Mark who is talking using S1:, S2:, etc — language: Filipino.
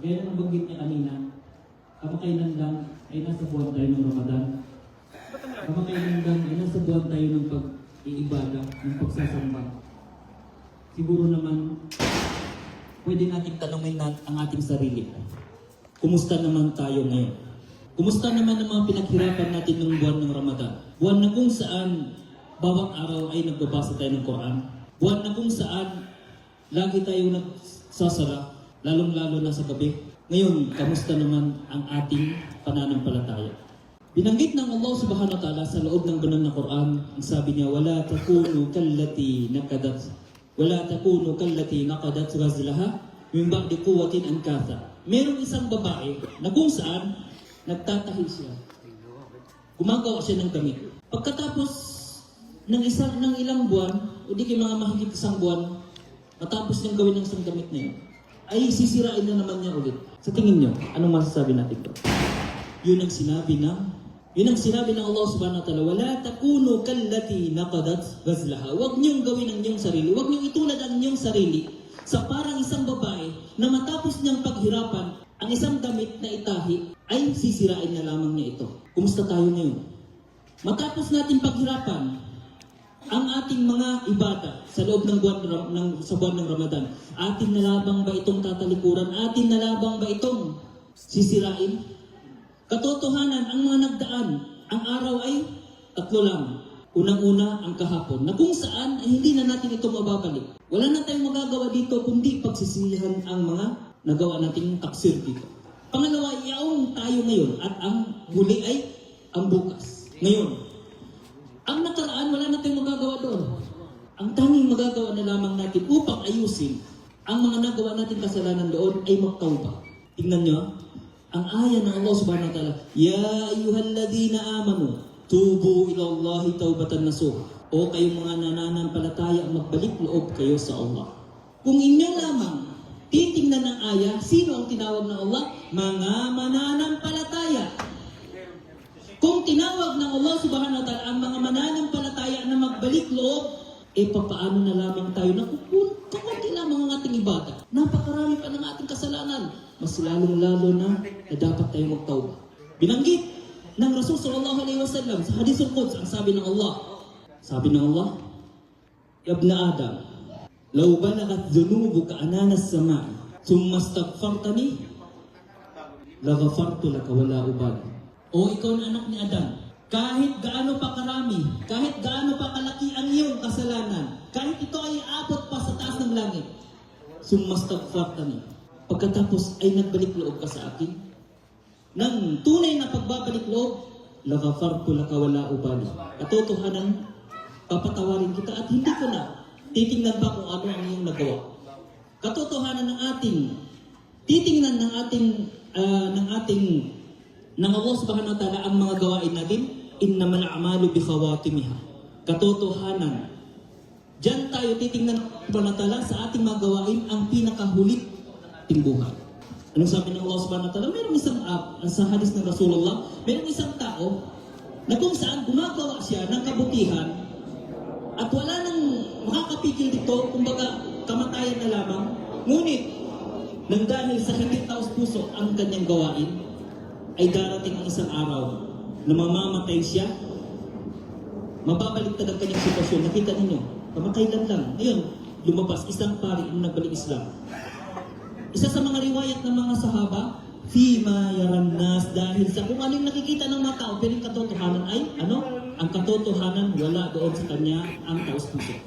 S1: Gaya ng banggit niya kanina, kamakailan lang ay nasa buwan tayo ng Ramadan. Kamakailan lang ay nasa buwan tayo ng pag-iibada, ng pagsasamba. Siguro naman, pwede nating tanongin na ang ating sarili. Kumusta naman tayo ngayon? Kumusta naman ang mga pinaghirapan natin ng buwan ng Ramadan? Buwan na kung saan bawat araw ay nagbabasa tayo ng Quran. Buwan na kung saan lagi tayo nagsasara, lalong-lalo na sa gabi. Ngayon, kamusta naman ang ating pananampalataya? Binanggit ng Allah subhanahu wa ta'ala sa loob ng banal na Quran, ang sabi niya, wala takunu kallati nakadat wala takunu kallati naqadat ghazlaha min ba'di quwwatin ankatha. Merong isang babae na kung saan nagtatahi siya. Gumagawa siya ng damit. Pagkatapos ng isang ng ilang buwan, o di kay mga mahigit isang buwan, matapos niyang gawin ng isang damit na yun, ay sisirain na naman niya ulit. Sa tingin niyo, anong masasabi natin doon? Yun ang sinabi ng yun ang sinabi ng Allah subhanahu wa ta'ala, wala takunu kallati naqadat ghazlaha. Huwag niyong gawin ang inyong sarili. Huwag niyong itulad ang inyong sarili sa parang isang babae na matapos niyang paghirapan ang isang damit na itahi ay sisirain na lamang niya ito. Kumusta tayo ngayon? Matapos natin paghirapan ang ating mga ibada sa loob ng buwan ng sa buwan ng Ramadan, atin na lamang ba itong tatalikuran? Atin na lamang ba itong sisirain? Katotohanan, ang mga nagdaan, ang araw ay tatlo lang. Unang-una, ang kahapon, na kung saan ay hindi na natin ito mababalik. Wala na tayong magagawa dito kundi pagsisihan ang mga nagawa nating taksir dito. Pangalawa, yaong tayo ngayon at ang huli ay ang bukas. Ngayon, ang nakaraan, wala na tayong magagawa doon. Ang tanging magagawa na lamang natin upang ayusin ang mga nagawa natin kasalanan doon ay magtauba. Tingnan nyo, ang aya ng Allah subhanahu wa ta'ala, Ya ayyuhalladhina amanu, tubu ila Allahi taubatan nasuha. O kayong mga nananampalataya, magbalik loob kayo sa Allah. Kung inyo lamang titingnan ng aya, sino ang tinawag ng Allah? Mga mananampalataya. Kung tinawag ng Allah subhanahu wa ta'ala ang mga mananampalataya na magbalik loob, eh papaano na lamang tayo na kukunti lamang ang ating ibada. Napakarami pa ng ating kasalanan. Mas lalong-lalo na na dapat tayo magtawba. Binanggit ng Rasul sallallahu alaihi wasallam sa Hadithul Quds ang sabi ng Allah. Sabi ng Allah, ibn Adam, law balagat dhunubuka ananas sama, thumma astaghfartani, laghafartu laka wala ubali. O ikaw na anak ni Adan, kahit gaano pa karami, kahit gaano kasalanan, kahit ito ay abot pa sa taas ng langit, sumastagfartani. Pagkatapos ay nagbalik loob ka sa akin, ng tunay na pagbabalik loob, lagafartu laka wala ubali. Katotohanan, papatawarin kita at hindi ko na titingnan pa kung ano ang iyong nagawa. Katotohanan ng ating titingnan ng ating ah, ng ating ng Allah subhanahu wa ta'ala ang mga gawain natin innamal a'malu bi khawatimiha katotohanan Diyan tayo titingnan ng ta'ala sa ating mga gawain ang pinakahulit ting buhay. Anong sabi ng Allah subhanahu wa ta'ala? Mayroong isang uh, sa hadis ng Rasulullah, mayroong isang tao na kung saan gumagawa siya ng kabutihan at wala nang makakapigil dito, kumbaga kamatayan na lamang. Ngunit, nang dahil sa hindi taos puso ang kanyang gawain, ay darating ang isang araw na mamamatay siya, mababaliktad ang kanyang sitwasyon. Nakita ninyo, kamakailan lang. Ngayon, lumabas isang pari na nagbalik Islam. Isa sa mga riwayat ng mga sahaba, Fima yaran nas dahil sa kung ano yung nakikita ng mga tao, pero yung katotohanan ay, ano? Ang katotohanan wala doon sa kanya ang taos puso.